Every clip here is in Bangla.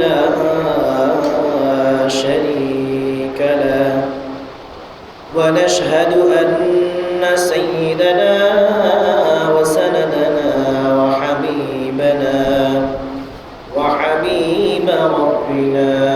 لا شريك له. ونشهد أن سيدنا وسندنا وحبيبنا وحبيب ربنا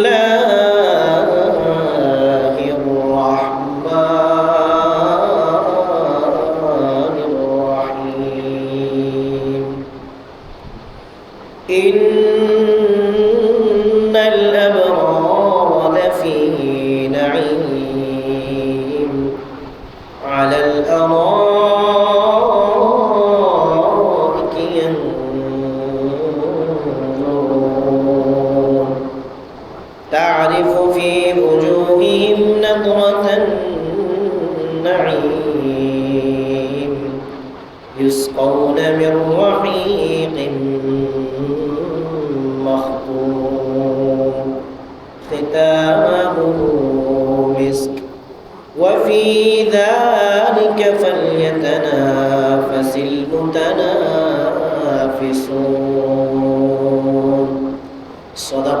تعرف في وجوههم نضرة النعيم. يسقون من رحيق مختوم ختامه مسك. وفي ذلك فليتنافس المتنافسون. صدق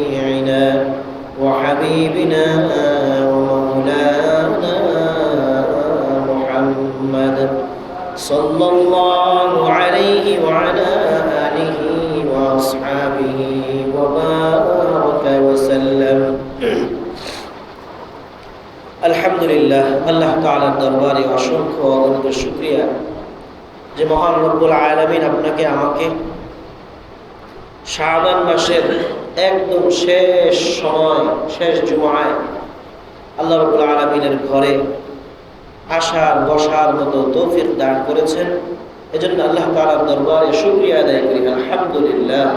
وحبيبنا ومولانا محمد صلى الله عليه وعلى آله وأصحابه وبارك وسلم আলহামদুলিল্লাহ আল্লাহ তাআলার দরবারে অসংখ্য অগণিত শুকরিয়া যে মহান রব্বুল আলামিন আপনাকে আমাকে শাবান মাসের একদম শেষ সময়, শেষ জুমায় আল্লাহ রব্বুল আলামিনের ঘরে আসার, বসার মতো তৌফিক দান করেছেন। এজন্য আল্লাহ তাআলার দরবারে শুকরিয়া আদায় করি। আলহামদুলিল্লাহ।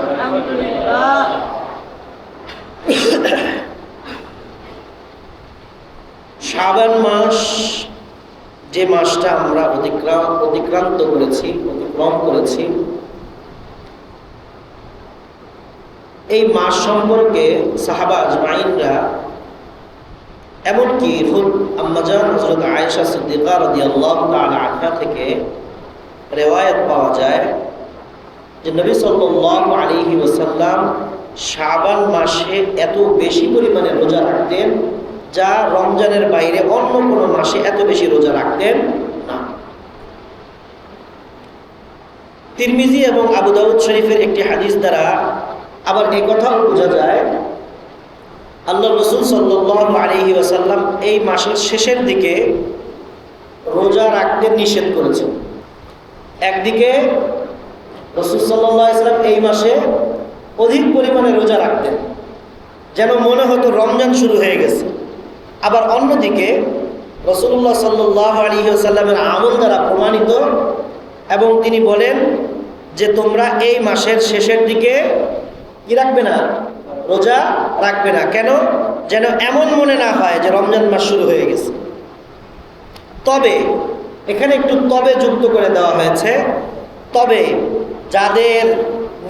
শাবান মাস যে মাসটা আমরা অতিক্রান্ত করেছি, অতিক্রম করেছি এই মাস সম্পর্কে সাহাবা আজমাইনরা, এমনকি খুদ আম্মাজান হজরত আয়েশা সিদ্দিকা তাআলা আনহা থেকে রেওয়ায়াত পাওয়া যায় যে নবী সাল্লাল্লাহু আলাইহি ওয়াসাল্লাম শাবান মাসে এত বেশি পরিমাণে রোজা রাখতেন যা রমজানের বাইরে অন্য কোনো মাসে এত বেশি রোজা রাখতেন না। তিরমিজি এবং আবু দাউদ শরীফের একটি হাদিস দ্বারা আবার এই কথাও বোঝা যায়, আল্লাহ রসুল আলাইহি ওয়াসাল্লাম এই মাসের শেষের দিকে রোজা রাখতে নিষেধ করেছেন। একদিকে রসুল সাল্লাহ ইসলাম এই মাসে অধিক পরিমাণে রোজা রাখতেন, যেন মনে হতো রমজান শুরু হয়ে গেছে। আবার অন্যদিকে রসুল্লাহ সাল্লাহ আলী সাল্লামের আমল দ্বারা প্রমাণিত এবং তিনি বলেন যে তোমরা এই মাসের শেষের দিকে কি রাখবে না? রোজা রাখবে না। কেন? যেন এমন মনে না হয় যে রমজান মাস শুরু হয়ে গেছে। তবে, এখানে একটু তবে যুক্ত করে দেওয়া হয়েছে, তবে যাদের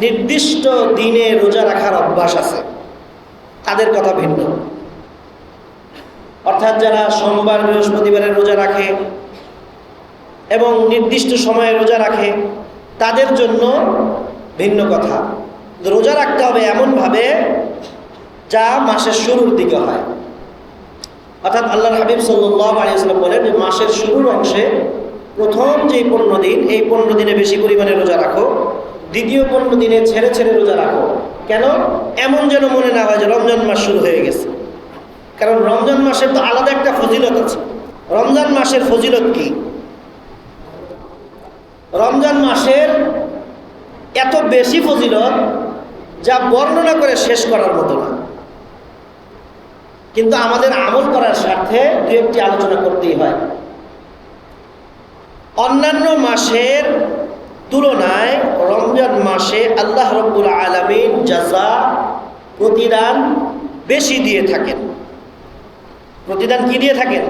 নির্দিষ্ট দিনে রোজা রাখার অভ্যাস আছে, তাদের কথা ভিন্ন। অর্থাৎ যারা সোমবার বৃহস্পতিবারে রোজা রাখে এবং নির্দিষ্ট সময়ে রোজা রাখে, তাদের জন্য ভিন্ন কথা। রোজা রাখতে হবে এমনভাবে যা মাসের শুরুর দিকে হয়। অর্থাৎ আল্লাহর হাবিব আলিয়াল্লাম বলেন মাসের শুরুর অংশে প্রথম যে পনেরো দিন, এই পনেরো দিনে বেশি পরিমাণে রোজা রাখো। দ্বিতীয় পনেরো দিনে ছেড়ে ছেড়ে রোজা রাখো। কেন? এমন যেন মনে না হয় যে রমজান মাস শুরু হয়ে গেছে। কারণ রমজান মাসের তো আলাদা একটা ফজিলত আছে। রমজান মাসের ফজিলত কি? রমজান মাসের এত বেশি ফজিলত যা বর্ণনা করে শেষ করার মতো না। কিন্তু আমাদের আমল করার স্বার্থে দু একটি আলোচনা করতেই হয়। অন্যান্য মাসের তুলনায় রমজান মাসে আল্লাহ রব্বুল আলমিন জাজা প্রতিদান বেশি দিয়ে থাকেন। প্রতিদান কি দিয়ে থাকেন?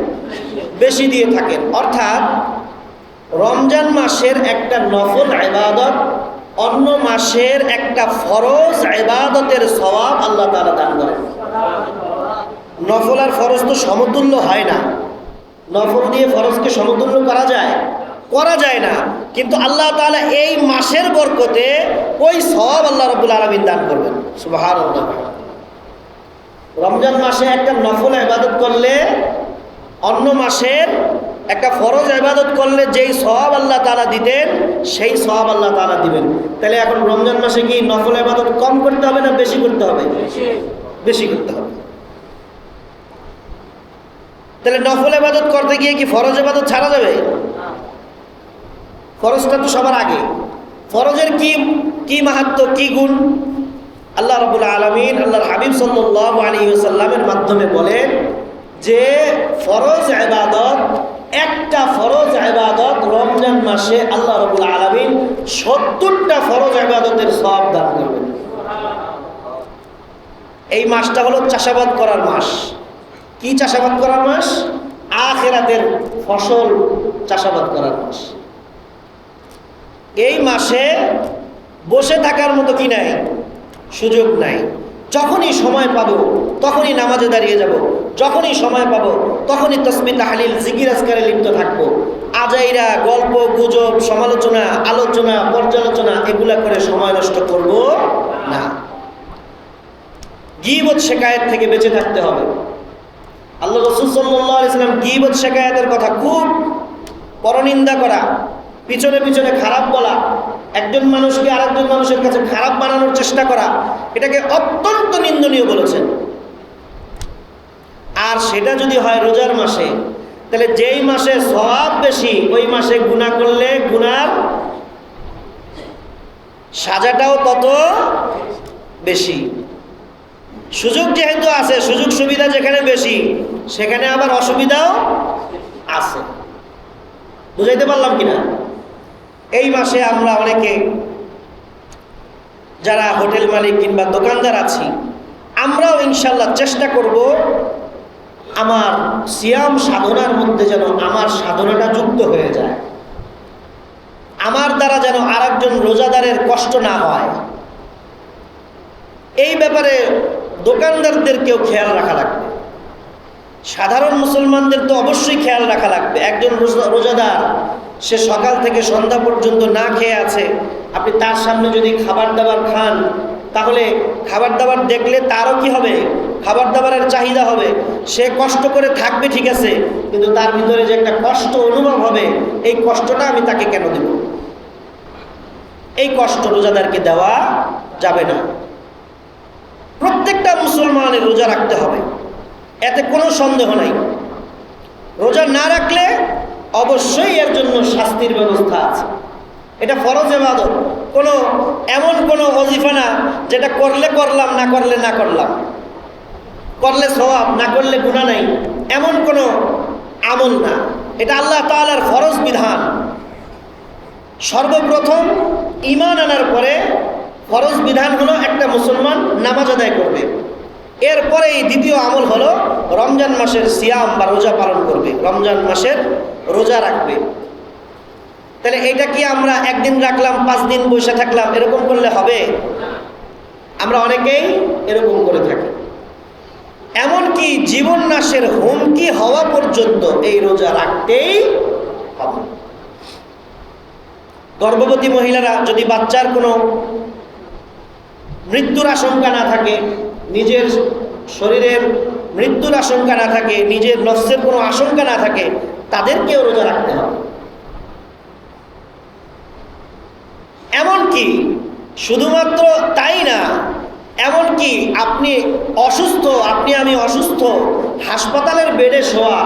বেশি দিয়ে থাকেন। অর্থাৎ রমজান মাসের একটা নফল আবাদত অন্য মাসের একটা ফরজ আবাদতের স্বভাব আল্লাহ তালা দান করেন। নফল আর ফরজ তো সমতুল্য হয় না। নফল দিয়ে ফরজকে সমতুল্য করা যায়? করা যায় না। কিন্তু আল্লাহ তালা এই মাসের বরকতে ওই সব আল্লাহ রবুল আলমিন দান করবেন। সুবাহার রমজান মাসে একটা নফল ইবাদত করলে অন্য মাসের একটা ফরজ ইবাদত করলে যেই সব আল্লাহ তালা দিতেন, সেই সব আল্লাহ তালা দিবেন। তাহলে এখন রমজান মাসে কি নফল ইবাদত কম করতে হবে না বেশি করতে হবে? বেশি করতে হবে। তাহলে নফল ইবাদত করতে গিয়ে কি ফরজ ইবাদত ছাড়া যাবে? ফরজটা তো সবার আগে। ফরজের কি কি মাহাত্ম, কি গুণ? আল্লাহ রবুল আলমিন আল্লাহর হাবিব সাল্লাহ আলী সাল্লামের মাধ্যমে বলেন যে ফরজ আবাদত একটা ফরজ আবাদত রমজান মাসে আল্লাহ রবুল আলমিন সত্তরটা ফরজ আবাদতের সব দান করবেন। এই মাসটা হলো চাষাবাদ করার মাস। কি চাষাবাদ করার মাস? আখেরাতের ফসল চাষাবাদ করার মাস। এই মাসে বসে থাকার মতো কি নাই? সুযোগ নাই। যখনই সময় পাবো, তখনই নামাজে দাঁড়িয়ে যাব। যখনই সময় পাবো, তখনই তসমি তাহালিল জিকির আজকারে লিপ্ত থাকব। আজাইরা, গল্প, গুজব, সমালোচনা, আলোচনা, পর্যালোচনা এগুলা করে সময় নষ্ট করব না। গিবত শেখায়ত থেকে বেঁচে থাকতে হবে। আল্লাহ রসুল সাল্লাহ ইসলাম গিবত শেখায়তের কথা খুব পরনিন্দা করা, পিছনে পিছনে খারাপ বলা একজন মানুষকে আরেকজন মানুষের কাছে খারাপ বানানোর চেষ্টা করা, এটাকে অত্যন্ত নিন্দনীয় বলেছেন। আর সেটা যদি হয় রোজার মাসে, তাহলে যেই মাসে সব বেশি, ওই মাসে গুণা করলে গুনার সাজাটাও তত বেশি। সুযোগ যেহেতু আছে, সুযোগ সুবিধা যেখানে বেশি, সেখানে আবার অসুবিধাও আছে। বুঝাইতে পারলাম কিনা? এই মাসে আমরা অনেকে যারা হোটেল মালিক কিংবা দোকানদার আছি, আমরাও ইনশাল্লাহ চেষ্টা করব আমার সিয়াম সাধনার মধ্যে যেন আমার সাধনাটা যুক্ত হয়ে যায়। আমার দ্বারা যেন আর একজন রোজাদারের কষ্ট না হয়। এই ব্যাপারে দোকানদারদেরকেও খেয়াল রাখা লাগবে। সাধারণ মুসলমানদের তো অবশ্যই খেয়াল রাখা লাগবে। একজন রোজাদার সে সকাল থেকে সন্ধ্যা পর্যন্ত না খেয়ে আছে। আপনি তার সামনে যদি খাবার দাবার খান, তাহলে খাবার দাবার দেখলে তারও কি হবে? খাবার দাবারের চাহিদা হবে। সে কষ্ট করে থাকবে ঠিক আছে, কিন্তু তার ভিতরে যে একটা কষ্ট অনুভব হবে, এই কষ্টটা আমি তাকে কেন দেব? এই কষ্ট রোজাদারকে দেওয়া যাবে না। প্রত্যেকটা মুসলমানের রোজা রাখতে হবে। এতে কোনো সন্দেহ নাই। রোজা না রাখলে অবশ্যই এর জন্য শাস্তির ব্যবস্থা আছে। এটা ফরজ এবাদত কোনো এমন কোনো অজিফা না, যেটা করলে করলাম, না করলে না করলাম। করলে স্বভাব না করলে গুণা নাই। এমন কোনো আমল না। এটা আল্লাহ তালার ফরজ বিধান। সর্বপ্রথম ইমান আনার পরে ফরজ বিধান হলো একটা মুসলমান নামাজ আদায় করবে। এরপরে এই দ্বিতীয় আমল হলো রমজান মাসের সিয়াম বা রোজা পালন করবে। রমজান মাসের রোজা রাখবে। তাহলে এটা কি আমরা একদিন রাখলাম, পাঁচ দিন বসে থাকলাম, এরকম করলে হবে? আমরা অনেকেই এরকম করে থাকি। এমনকি জীবন নাশের হুমকি হওয়া পর্যন্ত এই রোজা রাখতেই হবে গর্ভবতী মহিলারা যদি বাচ্চার কোনো মৃত্যুর আশঙ্কা না থাকে, নিজের শরীরের মৃত্যুর আশঙ্কা না থাকে, নিজের নফসের কোনো আশঙ্কা না থাকে তাদেরকেও রোজা রাখতে হবে। এমনকি শুধুমাত্র তাই না, এমনকি আপনি অসুস্থ, আপনি আমি অসুস্থ, হাসপাতালের বেডে শোয়া,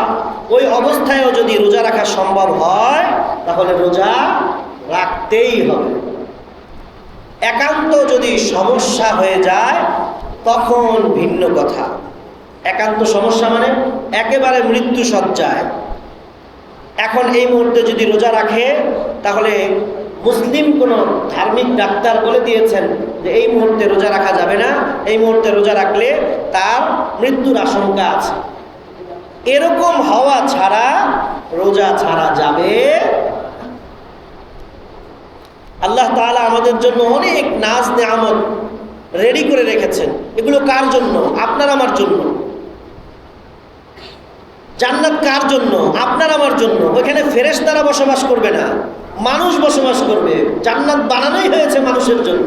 ওই অবস্থায়ও যদি রোজা রাখা সম্ভব হয়, তাহলে রোজা রাখতেই হবে। একান্ত যদি সমস্যা হয়ে যায়, তখন ভিন্ন কথা। একান্ত সমস্যা মানে একেবারে মৃত্যু সজ্জায় এখন এই মুহূর্তে যদি রোজা রাখে, তাহলে মুসলিম কোন ধার্মিক ডাক্তার বলে দিয়েছেন যে এই মুহূর্তে রোজা রাখা যাবে না, এই মুহূর্তে রোজা রাখলে তার মৃত্যুর আশঙ্কা আছে। এরকম হওয়া ছাড়া রোজা ছাড়া যাবে আল্লাহ তাআলা আমাদের জন্য অনেক নাজ নেয়ামত রেডি করে রেখেছেন। এগুলো কার জন্য? আপনার আমার জন্য। জান্নাত কার জন্য? আপনার আমার জন্য। ওইখানে ফেরেশতারা বসবাস করবে না। মানুষ বসবাস করবে। জান্নাত বানানোই হয়েছে মানুষের জন্য।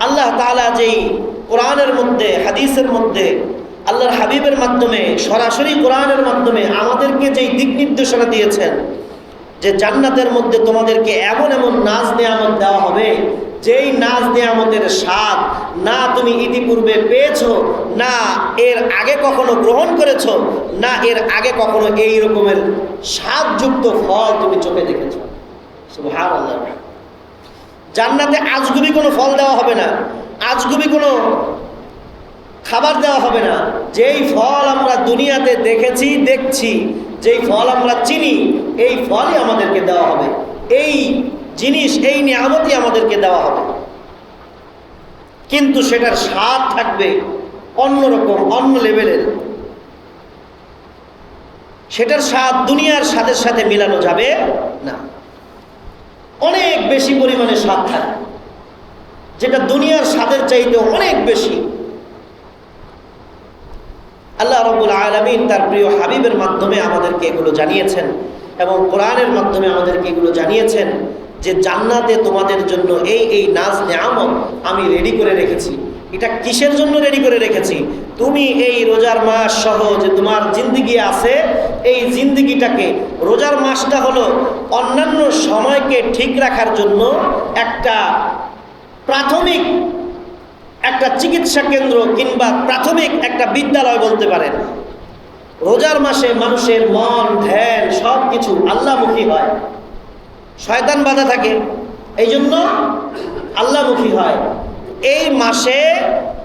আল্লাহ তালা যেই কোরআনের মধ্যে, হাদিসের মধ্যে, আল্লাহর হাবিবের মাধ্যমে, সরাসরি কোরআনের মাধ্যমে আমাদেরকে যেই দিক নির্দেশনা দিয়েছেন, যে জান্নাতের মধ্যে তোমাদেরকে এমন এমন নাজ নেয়ামত দেওয়া হবে যেই নাজ নেয়ামতের স্বাদ, না তুমি ইতিপূর্বে পেয়েছ, না এর আগে কখনো গ্রহণ করেছ, না এর আগে কখনো এই রকমের স্বাদযুক্ত ফল তুমি চোখে দেখেছ। জান্নাতে আজগুবি কোনো ফল দেওয়া হবে না, আজগুবি কোনো খাবার দেওয়া হবে না। যেই ফল আমরা দুনিয়াতে দেখেছি, দেখছি, যেই ফল আমরা চিনি, এই ফলই আমাদেরকে দেওয়া হবে। এই জিনিস এই নিয়ামতই আমাদেরকে দেওয়া হবে। কিন্তু সেটার স্বাদ থাকবে অন্যরকম অন্য লেভেলের। সেটার স্বাদ দুনিয়ার স্বাদের সাথে মিলানো যাবে না। অনেক বেশি পরিমাণে স্বাদ থাকে, যেটা দুনিয়ার স্বাদের চাইতে অনেক বেশি। আল্লাহ রবুল আলমিন তার প্রিয় হাবিবের মাধ্যমে আমাদেরকে এগুলো জানিয়েছেন এবং কোরআনের মাধ্যমে আমাদেরকে এগুলো জানিয়েছেন। যে জান্নাতে তোমাদের জন্য এই এই নাজ নেয়ামত আমি রেডি করে রেখেছি। এটা কিসের জন্য রেডি করে রেখেছি? তুমি এই রোজার মাস সহ যে তোমার জিন্দিগি আছে, এই জিন্দিগিটাকে রোজার মাসটা হলো অন্যান্য সময়কে ঠিক রাখার জন্য একটা প্রাথমিক একটা চিকিৎসা কেন্দ্র কিংবা প্রাথমিক একটা বিদ্যালয় বলতে পারেন। রোজার মাসে মানুষের মন, ধ্যান সব কিছু আল্লাহমুখী হয়। শয়তান বাধা থাকে। এই জন্য আল্লাহমুখী হয়। এই মাসে,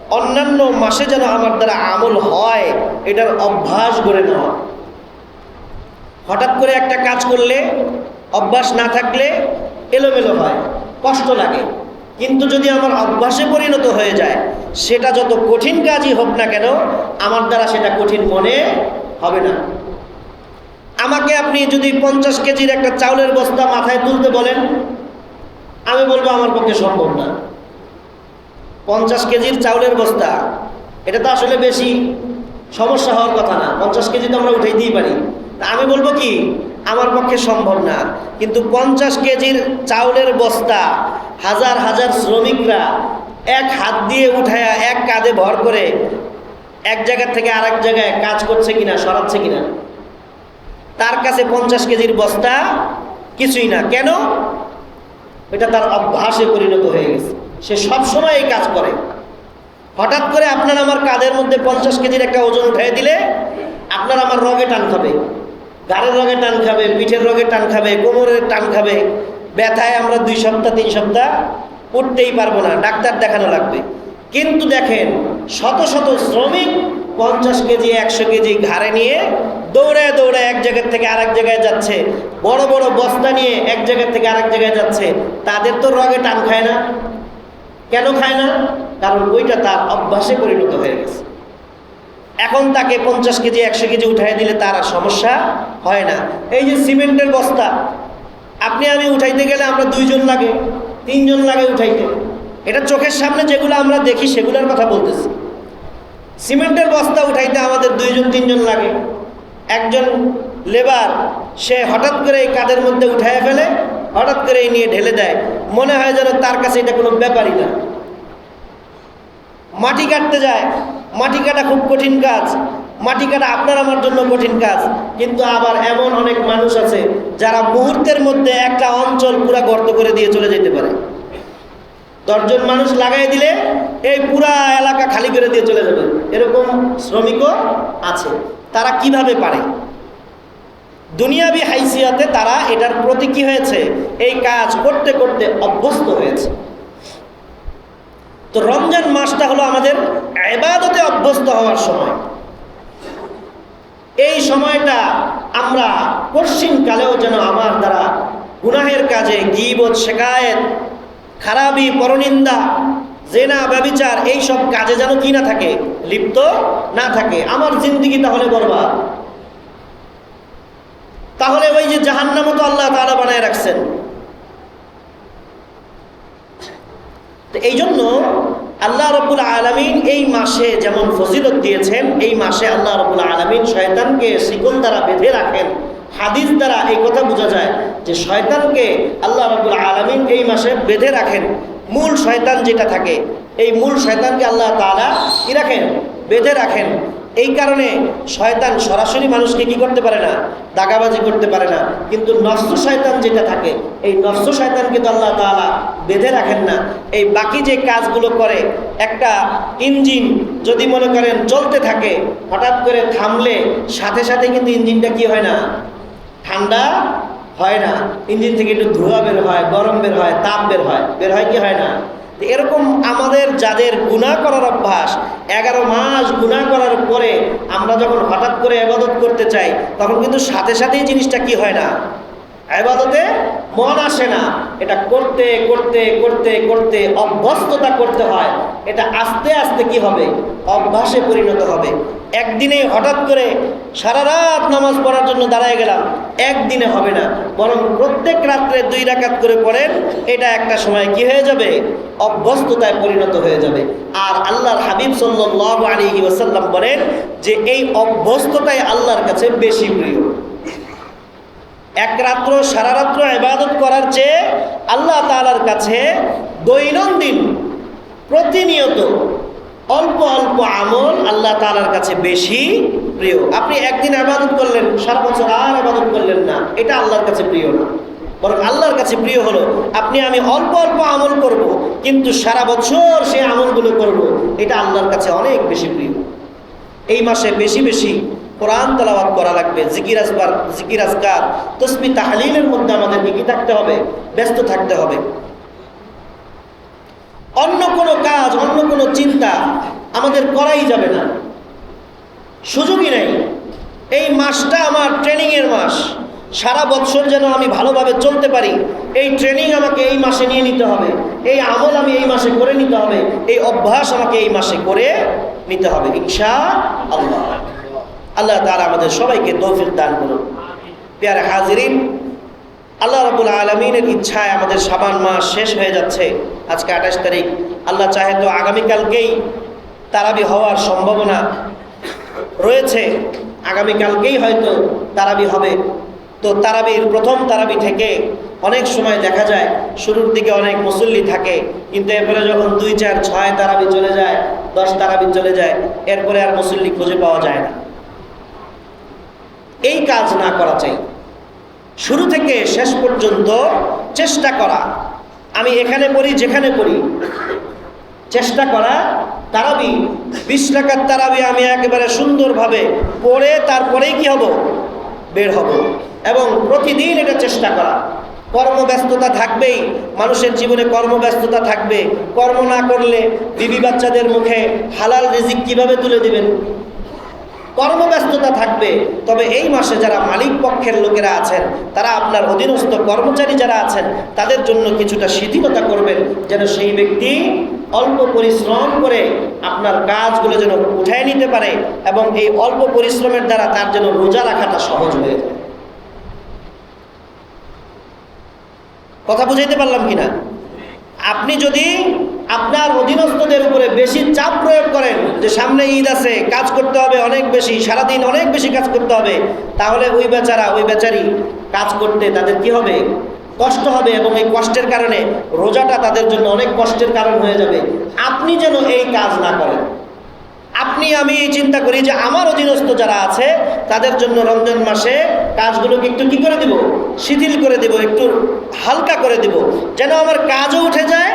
অন্যান্য মাসে যেন আমার দ্বারা আমল হয়, এটার অভ্যাস গড়ে নেওয়া। হঠাৎ করে একটা কাজ করলে, অভ্যাস না থাকলে এলোমেলো হয়, কষ্ট লাগে। কিন্তু যদি আমার অভ্যাসে পরিণত হয়ে যায়, সেটা যত কঠিন কাজই হোক না কেন, আমার দ্বারা সেটা কঠিন মনে হবে না। আমাকে আপনি যদি পঞ্চাশ কেজির একটা চাউলের বস্তা মাথায় তুলতে বলেন, আমি বলব আমার পক্ষে সম্ভব না। পঞ্চাশ কেজির চাউলের বস্তা, এটা তো আসলে বেশি সমস্যা হওয়ার কথা না। পঞ্চাশ কেজি তো আমরা উঠাই দিই পারি। তা আমি বলব কি, আমার পক্ষে সম্ভব না। কিন্তু পঞ্চাশ কেজির চাউলের বস্তা, হাজার হাজার শ্রমিকরা এক হাত দিয়ে উঠায়া এক কাঁধে ভর করে এক জায়গা থেকে আরেক জায়গায় কাজ করছে কিনা, সরাচ্ছে কিনা তার কাছে পঞ্চাশ কেজির বস্তা কিছুই না। কেন? এটা তার অভ্যাসে পরিণত হয়ে গেছে। সে সবসময় এই কাজ করে। হঠাৎ করে আপনার আমার কাঁধের মধ্যে পঞ্চাশ কেজির একটা ওজন উঠাই দিলে আপনার আমার রগে টান খাবে। গাড়ের রগে টান খাবে, পিঠের রগে টান খাবে, কোমরের টান খাবে। ব্যথায় আমরা দুই সপ্তাহ, তিন সপ্তাহ উঠতেই পারব না। ডাক্তার দেখানো লাগবে। কিন্তু দেখেন, শত শত শ্রমিক পঞ্চাশ কেজি, একশো কেজি ঘাড়ে নিয়ে দৌড়ে দৌড়ে এক জায়গার থেকে আরেক জায়গায় যাচ্ছে। বড় বড় বস্তা নিয়ে এক জায়গার থেকে আরেক জায়গায় যাচ্ছে। তাদের তো রগে টান খায় না। কেন খায় না? কারণ ওইটা তার অভ্যাসে পরিণত হয়ে গেছে। এখন তাকে পঞ্চাশ কেজি, একশো কেজি উঠাই দিলে তার আর সমস্যা হয় না। এই যে সিমেন্টের বস্তা, আপনি আমি উঠাইতে গেলে আমরা দুইজন লাগে, তিনজন লাগে উঠাইতে। এটা চোখের সামনে যেগুলো আমরা দেখি সেগুলোর কথা বলতেছি। সিমেন্টের বস্তা উঠাইতে আমাদের দুইজন, তিনজন লাগে। একজন লেবার, সে হঠাৎ করে এই কাদের মধ্যে উঠাইয়া ফেলে, হঠাৎ করে এই নিয়ে ঢেলে দেয়। মনে হয় যেন তার কাছে এটা কোনো ব্যাপারই না। মাটি কাটতে যায়। মাটি কাটা খুব কঠিন কাজ। মাটি কাটা আপনার আমার জন্য কঠিন কাজ। কিন্তু আবার এমন অনেক মানুষ আছে যারা মুহূর্তের মধ্যে একটা অঞ্চল পুরা গর্ত করে দিয়ে চলে যেতে পারে। দশজন মানুষ লাগাই দিলে এই পুরা এলাকা খালি করে দিয়ে চলে যাবে। এরকম শ্রমিকও আছে। তারা কীভাবে পারে? দুনিয়াবি হাইসিয়াতে তারা এটার প্রতি কি হয়েছে? এই কাজ করতে করতে অভ্যস্ত হয়েছে। তো রমজান মাসটা হলো আমাদের এবাদতে অভ্যস্ত হওয়ার সময়। এই সময়টা আমরা পশ্চিমকালেও যেন আমার দ্বারা গুনাহের কাজে গিবত শেখায়েত খারাপি, পরনিন্দা জেনা ব্যবিচার এইসব কাজে যেন কি না থাকে, লিপ্ত না থাকে। আমার জিন্দিগি তাহলে বরবাদ। তাহলে ওই যে জাহান্নামও তো আল্লাহ তালা বানায় রাখছেন। এই জন্য আল্লাহ রবুল আলমিন এই মাসে যেমন ফজিলত দিয়েছেন, এই মাসে আল্লাহ রবুল আলমিন শয়তানকে শিকল দ্বারা বেঁধে রাখেন। হাদিস দ্বারা এই কথা বোঝা যায় যে শয়তানকে আল্লাহ রবুল আলমিন এই মাসে বেঁধে রাখেন। মূল শয়তান যেটা থাকে, এই মূল শয়তানকে আল্লাহ তালা কি রাখেন? বেঁধে রাখেন। এই কারণে শয়তান সরাসরি মানুষকে কি করতে পারে না? দাগাবাজি করতে পারে না। কিন্তু নষ্ট শয়তান যেটা থাকে, এই নষ্ট শয়তানকে তো আল্লাহ তালা বেঁধে রাখেন না। এই বাকি যে কাজগুলো করে, একটা ইঞ্জিন যদি মনে করেন চলতে থাকে, হঠাৎ করে থামলে সাথে সাথে কিন্তু ইঞ্জিনটা কি হয় না? ঠান্ডা হয় না। ইঞ্জিন থেকে একটু ধোঁয়া বের হয়, গরম বের হয়, তাপ বের হয়। বের হয় কি হয় না? এরকম আমাদের যাদের গুণা করার অভ্যাস, এগারো মাস গুণা করার পরে আমরা যখন হঠাৎ করে আবাদত করতে চাই, তখন কিন্তু সাথে সাথেই জিনিসটা কি হয় না? আবাদতে মন আসে না। এটা করতে করতে করতে করতে অভ্যস্ততা করতে হয়। এটা আস্তে আস্তে কি হবে? অভ্যাসে পরিণত হবে। একদিনে হঠাৎ করে সারা রাত নামাজ পড়ার জন্য দাঁড়ায় গেলাম। একদিনে হবে না। বরং প্রত্যেক রাত্রে দুই রাকাত করে পড়েন, এটা একটা সময় কি হয়ে যাবে? অভ্যস্ততায় পরিণত হয়ে যাবে। আর আল্লাহর হাবিব সাল্লাহ আলী ওসাল্লাম বলেন যে, এই অভ্যস্ততাই আল্লাহর কাছে বেশি প্রিয়। এক রাত্র, সারা রাত্র ইবাদত করার চেয়ে আল্লাহ তালার কাছে দৈনন্দিন, প্রতিনিয়ত অল্প অল্প আমল আল্লাহ তালার কাছে বেশি প্রিয়। আপনি একদিন আবাদত করলেন, সারা বছর আর আবাদত করলেন না, এটা আল্লাহর কাছে প্রিয় না। বরং আল্লাহর কাছে প্রিয় হলো, আপনি আমি অল্প অল্প আমল করব, কিন্তু সারা বছর সেই আমলগুলো করব, এটা আল্লাহর কাছে অনেক বেশি প্রিয়। এই মাসে বেশি বেশি কোরআন তালাবাদ করা লাগবে, জিকির আসবার, জিকির আসকার তসমি তাহলিলের মধ্যে আমাদেরকে কি থাকতে হবে? ব্যস্ত থাকতে হবে। অন্য কোনো কাজ, অন্য কোনো চিন্তা আমাদের করাই যাবে না। সুযোগই নেই। এই মাসটা আমার ট্রেনিংয়ের মাস। সারা বছর যেন আমি ভালোভাবে চলতে পারি, এই ট্রেনিং আমাকে এই মাসে নিয়ে নিতে হবে। এই আমল আমি এই মাসে করে নিতে হবে। এই অভ্যাস আমাকে এই মাসে করে নিতে হবে ইনশা আল্লাহ আল্লাহ তারা আমাদের সবাইকে তৌফিক দান করুন। পেয়ারে হাজিরিন, আল্লাহ রবুল আলমিনের ইচ্ছায় আমাদের সাবান মাস শেষ হয়ে যাচ্ছে। আজকে আঠাশ তারিখ। আল্লাহ চাহে তো আগামীকালকেই তারাবি হওয়ার সম্ভাবনা রয়েছে। আগামীকালকেই হয়তো তারাবি হবে। তো তারাবির প্রথম তারাবি থেকে অনেক সময় দেখা যায়, শুরুর দিকে অনেক মুসল্লি থাকে, কিন্তু এরপরে যখন দুই, চার, ছয় তারাবি চলে যায়, দশ তারাবি চলে যায়, এরপরে আর মুসল্লি খুঁজে পাওয়া যায় না। এই কাজ না করা চাই। শুরু থেকে শেষ পর্যন্ত চেষ্টা করা। আমি এখানে পড়ি, যেখানে পড়ি। চেষ্টা করা, তারাবি, বিশ টাকার তারাবি আমি একেবারে সুন্দরভাবে পড়ে তারপরেই কি হব? বের হব। এবং প্রতিদিন এটা চেষ্টা করা। কর্মব্যস্ততা থাকবেই, মানুষের জীবনে কর্মব্যস্ততা থাকবে। কর্ম না করলে বিবি বাচ্চাদের মুখে হালাল রিজিক কীভাবে তুলে দিবেন? কর্মব্যস্ততা থাকবে, তবে এই মাসে যারা মালিক পক্ষের লোকেরা আছেন, তারা আপনার অধীনস্থ কর্মচারী যারা আছেন, তাদের জন্য কিছুটা শিথিলতা করবেন, যেন সেই ব্যক্তি অল্প পরিশ্রম করে আপনার কাজগুলো যেন উঠায় নিতে পারে এবং এই অল্প পরিশ্রমের দ্বারা তার যেন রোজা রাখাটা সহজ হয়ে যায়। কথা বুঝাইতে পারলাম কিনা? আপনি যদি আপনার অধীনস্থদের উপরে বেশি চাপ প্রয়োগ করেন যে সামনে ঈদ আছে, কাজ করতে হবে অনেক বেশি, সারাদিন অনেক বেশি কাজ করতে হবে, তাহলে ওই বেচারা, ওই বেচারি কাজ করতে তাদের কি হবে? কষ্ট হবে এবং এই কষ্টের কারণে রোজাটা তাদের জন্য অনেক কষ্টের কারণ হয়ে যাবে। আপনি যেন এই কাজ না করেন। আপনি, আমি এই চিন্তা করি যে আমার অধীনস্থ যারা আছে, তাদের জন্য রমজান মাসে কাজগুলোকে একটু কি করে দিব? শিথিল করে দিব, একটু হালকা করে দিব, যেন আমার কাজও উঠে যায়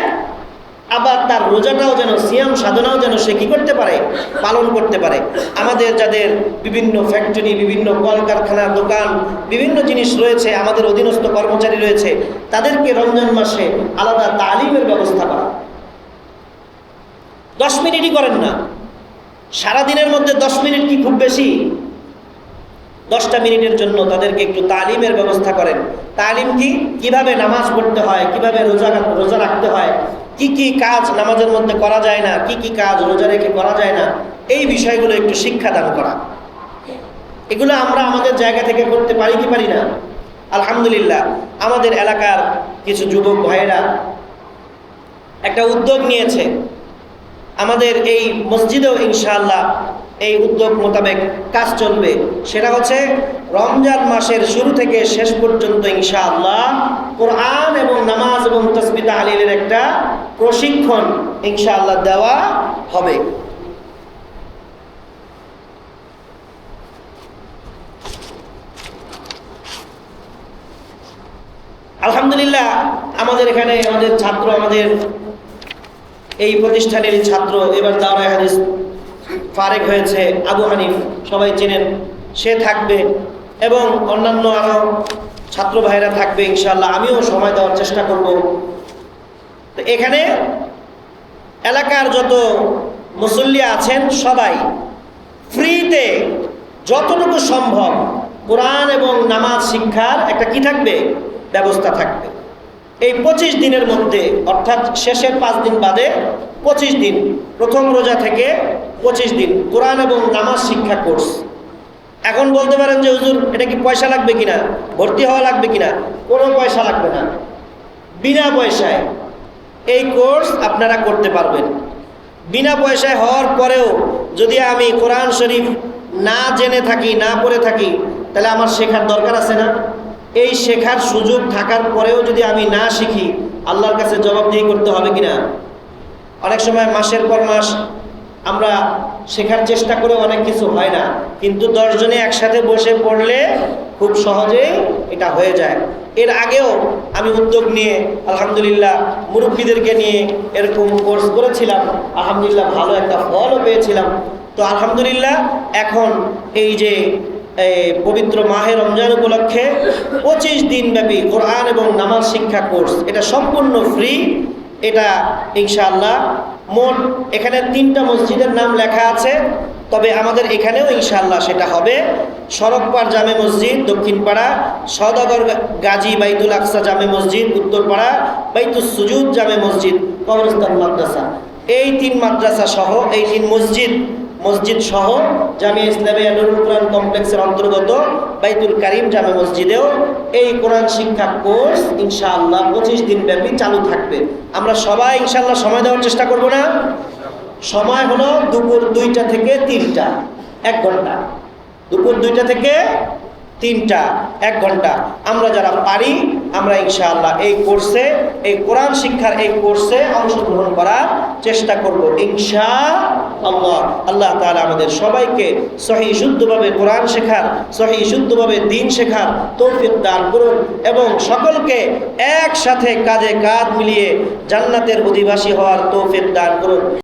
আবার তার রোজাটাও যেন, সিয়াম সাধনাও যেন সে কী করতে পারে? পালন করতে পারে। আমাদের যাদের বিভিন্ন ফ্যাক্টরি বিভিন্ন কলকারখানা দোকান, বিভিন্ন জিনিস রয়েছে, আমাদের অধীনস্থ কর্মচারী রয়েছে, তাদেরকে রমজান মাসে আলাদা তালিমের ব্যবস্থা করা। দশ মিনিটই করেন না। সারাদিনের মধ্যে দশ মিনিট কি খুব বেশি? দশটা মিনিটের জন্য তাদেরকে একটু তালিমের ব্যবস্থা করেন। তালিম কি? কীভাবে নামাজ পড়তে হয়? কীভাবে রোজা রোজা রাখতে হয়? কি কি কাজ নামাজের মধ্যে করা যায় না, কি কি কাজ রোজা রেখে করা যায় না, এই বিষয়গুলো একটু শিক্ষা দান করা। এগুলো আমরা আমাদের জায়গা থেকে করতে পারি কি পারি না? আলহামদুলিল্লাহ, আমাদের এলাকার কিছু যুবক ভাইয়েরা একটা উদ্যোগ নিয়েছে। আমাদের এই মসজিদেও ইনশাআল্লাহ এই উদ্যোগ মোতাবেক কাজ চলবে। সেটা হচ্ছে রমজান মাসের শুরু থেকে শেষ পর্যন্ত ইনশাআল্লাহ কোরআন এবং নামাজ এবং তসবিতা আলীলের একটা প্রশিক্ষণ ইনশাআল্লাহ দেওয়া হবে। আলহামদুলিল্লাহ, আমাদের এখানে আমাদের ছাত্র, আমাদের এই প্রতিষ্ঠানের ছাত্র, এবার দাওরাই হাদিস ফারেক হয়েছে, আবু হানিফ, সবাই চেনেন, সে থাকবে। এবং অন্যান্য আরও ছাত্র ভাইরা থাকবে ইনশাল্লাহ আমিও সময় দেওয়ার চেষ্টা করব। তো এখানে এলাকার যত মুসল্লি আছেন, সবাই ফ্রিতে যতটুকু সম্ভব কোরআন এবং নামাজ শিক্ষার একটা কি থাকবে? ব্যবস্থা থাকবে। এই পঁচিশ দিনের মধ্যে, অর্থাৎ শেষের পাঁচ দিন বাদে পঁচিশ দিন, প্রথম রোজা থেকে পঁচিশ দিন কোরআন এবং নামাজ শিক্ষা কোর্স। এখন বলতে পারেন যে, হুজুর, এটা কি পয়সা লাগবে কিনা? ভর্তি হওয়া লাগবে কিনা? কোনো পয়সা লাগবে না। বিনা পয়সায় এই কোর্স আপনারা করতে পারবেন। বিনা পয়সায় হওয়ার পরেও যদি আমি কোরআন শরীফ না জেনে থাকি, না পড়ে থাকি, তাহলে আমার শেখার দরকার আছে না? এই শেখার সুযোগ থাকার পরেও যদি আমি না শিখি, আল্লাহর কাছে জবাবদিহি করতে হবে কিনা? অনেক সময় মাসের পর মাস আমরা শেখার চেষ্টা করে অনেক কিছু হয় না। কিন্তু দশজনে একসাথে বসে পড়লে খুব সহজেই এটা হয়ে যায়। এর আগেও আমি উদ্যোগ নিয়ে আলহামদুলিল্লাহ মুরব্বীদেরকে নিয়ে এরকম কোর্স করেছিলাম। আলহামদুলিল্লাহ ভালো একটা ফলও পেয়েছিলাম। তো আলহামদুলিল্লাহ এখন এই যে পবিত্র মাহে রমজান উপলক্ষে পঁচিশ দিনব্যাপী কোরআন এবং নামাজ শিক্ষা কোর্স এটা সম্পূর্ণ ফ্রি এটা ইনশাআল্লাহ মোট এখানে তিনটা মসজিদের নাম লেখা আছে, তবে আমাদের এখানেও ইনশাল্লাহ সেটা হবে। সড়কপাড় জামে মসজিদ, দক্ষিণপাড়া সদাগর গাজী বাইতুল আকসা জামে মসজিদ, উত্তরপাড়া বাইতুল সুজুদ জামে মসজিদ কবরস্তান মাদ্রাসা। এই তিন মাদ্রাসা সহ এই তিন মসজিদ মসজিদ সহ জামিয়া ইসলামী নুরুল কোরআন কমপ্লেক্সের অন্তর্গত বাইতুল কারিম জামে মসজিদেও এই কোরআন শিক্ষা কোর্স ইনশাআল্লাহ পঁচিশ দিন ব্যাপী চালু থাকবে। আমরা সবাই ইনশাআল্লাহ সময় দেওয়ার চেষ্টা করব না? সময় হলো দুপুর দুইটা থেকে তিনটা, এক ঘণ্টা। দুপুর দুইটা থেকে তিনটা, এক ঘণ্টা। আমরা যারা পারি, আমরা ইনশাআল্লাহ এই কোর্সে, এই কোরআন শিক্ষার এই কোর্সে অংশগ্রহণ করার চেষ্টা করব ইনশা আল্লাহ আল্লাহ তাআলা আমাদের সবাইকে সহি, শুদ্ধভাবে কোরআন শেখার, সহি, শুদ্ধভাবে দিন শেখার তৌফিক দান করুন এবং সকলকে একসাথে কাজে কাজ মিলিয়ে জান্নাতের অধিবাসী হওয়ার তৌফিক দান করুন।